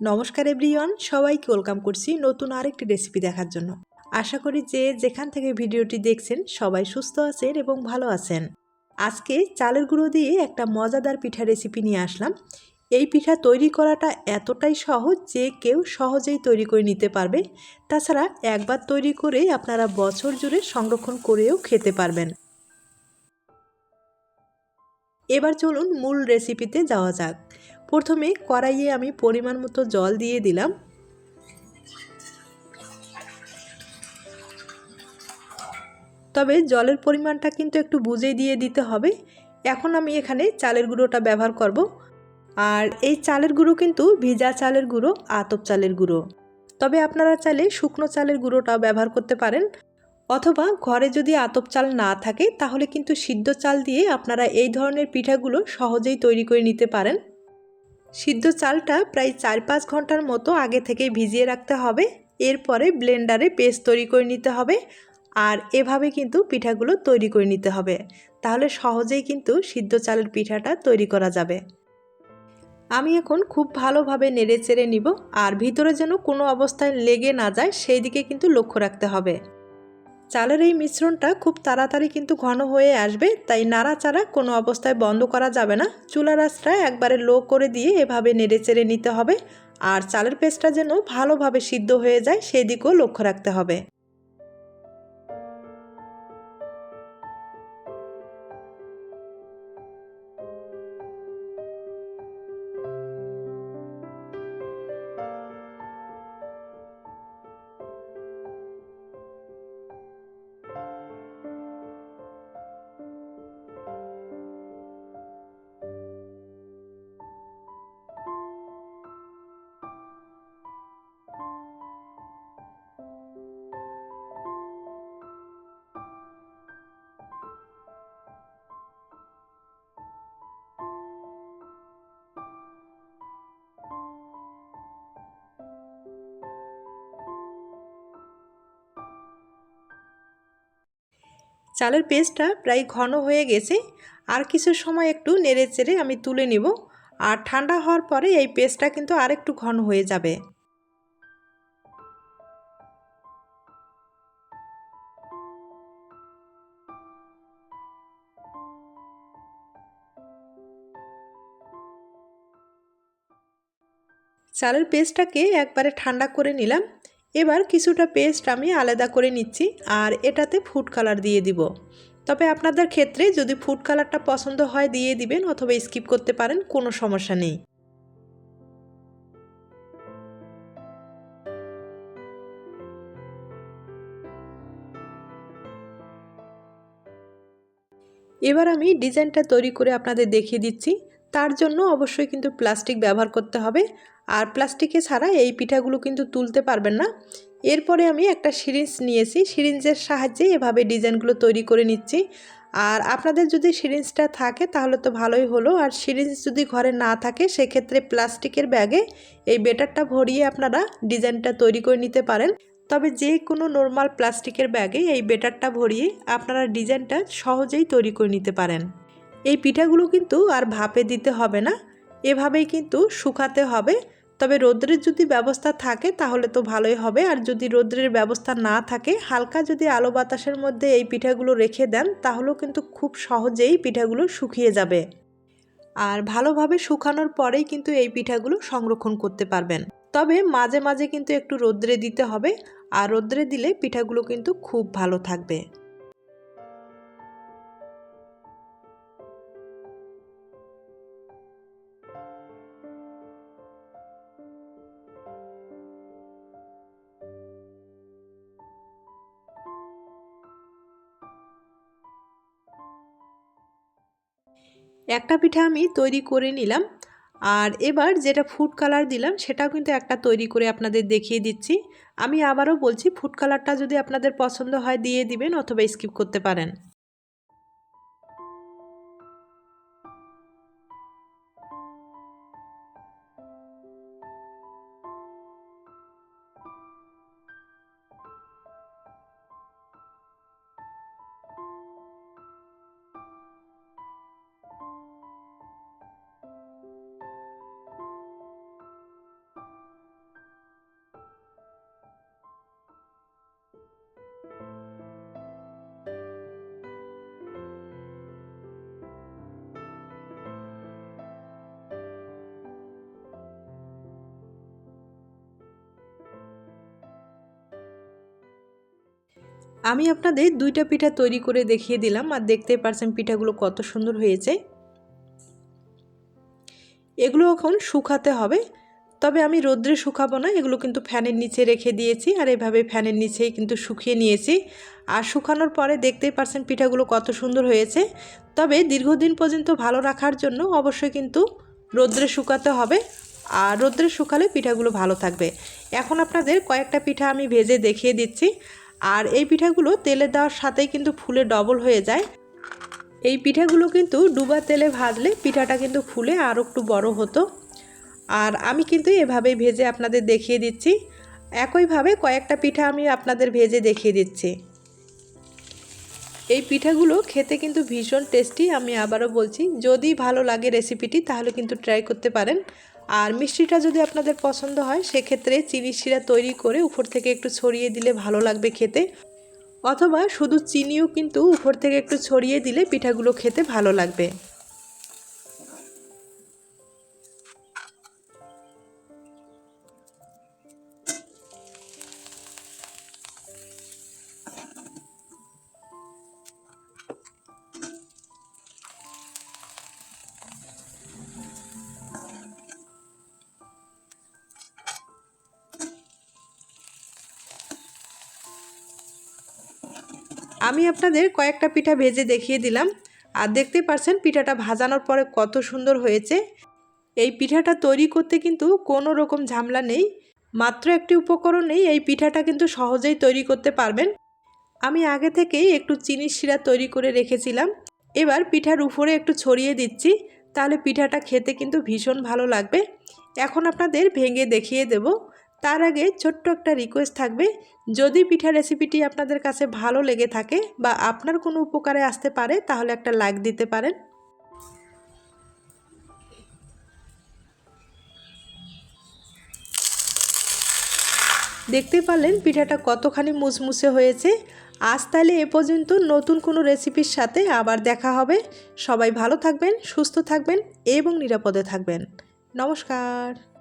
নমস্কার এভরিওয়ান, সবাইকে ওয়েলকাম করছি নতুন আরেকটি রেসিপি দেখার জন্য। আশা করি যে যেখান থেকে ভিডিওটি দেখছেন, সবাই সুস্থ আছেন এবং ভালো আছেন। আজকে চালের গুঁড়ো দিয়ে একটা মজাদার পিঠা রেসিপি নিয়ে আসলাম। এই পিঠা তৈরি করাটা এতটাই সহজ যে কেউ সহজেই তৈরি করে নিতে পারবে। তাছাড়া একবার তৈরি করে আপনারা বছর জুড়ে সংরক্ষণ করেও খেতে পারবেন। এবার চলুন মূল রেসিপিতে যাওয়া যাক। প্রথমে কড়াইয়ে আমি পরিমাণ মতো জল দিয়ে দিলাম। তবে জলের পরিমাণটা কিন্তু একটু বুঝে দিয়ে দিতে হবে। এখন আমি এখানে চালের গুঁড়োটা ব্যবহার করব। আর এই চালের গুঁড়ো কিন্তু ভিজা চালের গুঁড়ো, আতপ চালের গুঁড়ো। তবে আপনারা চাইলে শুকনো চালের গুঁড়োটাও ব্যবহার করতে পারেন। অথবা ঘরে যদি আতপ চাল না থাকে, তাহলে কিন্তু সিদ্ধ চাল দিয়ে আপনারা এই ধরনের পিঠাগুলো সহজেই তৈরি করে নিতে পারেন। সিদ্ধ চালটা প্রায় চার পাঁচ ঘণ্টার মতো আগে থেকেই ভিজিয়ে রাখতে হবে। এরপরে ব্লেন্ডারে পেস্ট তৈরি করে নিতে হবে আর এভাবে কিন্তু পিঠাগুলো তৈরি করে নিতে হবে। তাহলে সহজেই কিন্তু সিদ্ধ চালের পিঠাটা তৈরি করা যাবে। আমি এখন খুব ভালোভাবে নেড়ে চেড়ে নিব আর ভিতরে যেন কোনো অবস্থায় লেগে না যায়, সেই দিকে কিন্তু লক্ষ্য রাখতে হবে। চালের এই মিশ্রণটা খুব তাড়াতাড়ি কিন্তু ঘন হয়ে আসবে, তাই নাড়াচাড়া কোনো অবস্থায় বন্ধ করা যাবে না। চুলার আঁচটা একবারে লো করে দিয়ে এভাবে নেড়েচেড়ে নিতে হবে, আর চালের পেস্টটা যেন ভালোভাবে সিদ্ধ হয়ে যায়, সেদিকেও লক্ষ্য রাখতে হবে। চালের পেস্টটা প্রায় ঘন হয়ে গেছে, আর কিছু সময় একটু নেড়ে চেড়ে আমি তুলে নিব। আর ঠান্ডা হওয়ার পরে এই পেস্টটা কিন্তু আরেকটু ঘন হয়ে যাবে। চালের পেস্টটাকে একবারে ঠান্ডা করে নিলাম। এবার কিছুটা পেস্ট আমি আলাদা করে নিচ্ছি আর এটাতে ফুড কালার দিয়ে দিব। তবে আপনাদের ক্ষেত্রে যদি ফুড কালারটা পছন্দ হয় দিয়ে দিবেন অথবা স্কিপ করতে পারেন, কোনো সমস্যা নেই। এবার আমি ডিজাইনটা তৈরি করে আপনাদের দেখিয়ে দিচ্ছি। তার জন্য অবশ্যই কিন্তু প্লাস্টিক ব্যবহার করতে হবে। আর প্লাস্টিকে ছাড়া এই পিঠাগুলো কিন্তু তুলতে পারবেন না। এরপরে আমি একটা সিরিঞ্জ নিয়েছি। সিরিঞ্জের সাহায্যে এভাবে ডিজাইনগুলো তৈরি করে নিচ্ছি। আর আপনাদের যদি সিরিঞ্জটা থাকে তাহলে তো ভালোই হলো। আর সিরিঞ্জ যদি ঘরে না থাকে সেক্ষেত্রে প্লাস্টিকের ব্যাগে এই বেটারটা ভরিয়ে আপনারা ডিজাইনটা তৈরি করে নিতে পারেন। তবে যে কোনো নর্মাল প্লাস্টিকের ব্যাগে এই বেটারটা ভরিয়ে আপনারা ডিজাইনটা সহজেই তৈরি করে নিতে পারেন। এই পিঠাগুলো কিন্তু আর ভাপে দিতে হবে না। এভাবেই কিন্তু শুকাতে হবে। তবে রোদ্রের যদি ব্যবস্থা থাকে তাহলে তো ভালোই হবে। আর যদি রোদ্রের ব্যবস্থা না থাকে, হালকা যদি আলো বাতাসের মধ্যে এই পিঠাগুলো রেখে দেন, তাহলেও কিন্তু খুব সহজেই পিঠাগুলো শুকিয়ে যাবে। আর ভালোভাবে শুকানোর পরেই কিন্তু এই পিঠাগুলো সংরক্ষণ করতে পারবেন। তবে মাঝে মাঝে কিন্তু একটু রোদ্রে দিতে হবে। আর রোদ্রে দিলে পিঠাগুলো কিন্তু খুব ভালো থাকবে। একটা পিঠা আমি তৈরি করে নিলাম। আর এবার যেটা ফুড কালার দিলাম, সেটাও কিন্তু একটা তৈরি করে আপনাদের দেখিয়ে দিচ্ছি। আমি আবারও বলছি ফুড কালারটা যদি আপনাদের পছন্দ হয়, দিয়ে দিবেন অথবা স্কিপ করতে পারেন। আমি আপনাদের দুইটা পিঠা তৈরি করে দেখিয়ে দিলাম আর দেখতে পারছেন পিঠাগুলো কত সুন্দর হয়েছে। এগুলো এখন শুকাতে হবে। তবে আমি রোদ্রে শুকাবো না, এগুলো কিন্তু ফ্যানের নিচে রেখে দিয়েছি আর এভাবে ফ্যানের নিচেই কিন্তু শুকিয়ে নিয়েছি। আর শুকানোর পরে দেখতেই পারছেন পিঠাগুলো কত সুন্দর হয়েছে। তবে দীর্ঘদিন পর্যন্ত ভালো রাখার জন্য অবশ্যই কিন্তু রোদ্রে শুকাতে হবে আর রোদ্রে শুকালে পিঠাগুলো ভালো থাকবে। এখন আপনাদের কয়েকটা পিঠা আমি ভেজে দেখিয়ে দিচ্ছি। আর এই পিঠাগুলো তেলে দেওয়ার সাথেই কিন্তু ফুলে ডবল হয়ে যায়। এই পিঠাগুলো কিন্তু ডুবা তেলে ভাজলে পিঠাটা কিন্তু ফুলে আরও একটু বড় হতো। আর আমি কিন্তু এভাবেই ভেজে আপনাদের দেখিয়ে দিচ্ছি। একইভাবে কয়েকটা পিঠা আমি আপনাদের ভেজে দেখিয়ে দিচ্ছি। এই পিঠাগুলো খেতে কিন্তু ভীষণ টেস্টি আমি আবারও বলছি, যদি ভালো লাগে রেসিপিটি তাহলে কিন্তু ট্রাই করতে পারেন। আর মিষ্টিটা যদি আপনাদের পছন্দ হয়, সেক্ষেত্রে চিনি শিরা তৈরি করে উপর থেকে একটু ছড়িয়ে দিলে ভালো লাগবে খেতে। অথবা শুধু চিনিও কিন্তু উপর থেকে একটু ছড়িয়ে দিলে পিঠাগুলো খেতে ভালো লাগবে। আমি আপনাদের কয়েকটা পিঠা ভেজে দেখিয়ে দিলাম। আর দেখতে পারছেন পিঠাটা ভাজানোর পরে কত সুন্দর হয়েছে। এই পিঠাটা তৈরি করতে কিন্তু কোনো রকম ঝামেলা নেই। মাত্র একটি উপকরণেই এই পিঠাটা কিন্তু সহজেই তৈরি করতে পারবেন। আমি আগে থেকেই একটু চিনির শিরা তৈরি করে রেখেছিলাম। এবার পিঠার উপরে একটু ছড়িয়ে দিচ্ছি, তাহলে পিঠাটা খেতে কিন্তু ভীষণ ভালো লাগবে। এখন আপনাদের ভেঙে দেখিয়ে দেব। তার আগে ছোট্ট একটা রিকোয়েস্ট থাকবে যদি পিঠা রেসিপিটি আপনাদের কাছে ভালো লেগে থাকে বা আপনার কোনো উপকারে আসতে পারে, তাহলে একটা লাইক দিতে পারেন। দেখতে পারলেন পিঠাটা কতখানি মুসমুসে হয়েছে। আজ তাহলে এ পর্যন্ত নতুন কোনো রেসিপির সাথে আবার দেখা হবে। সবাই ভালো থাকবেন, সুস্থ থাকবেন এবং নিরাপদে থাকবেন। নমস্কার।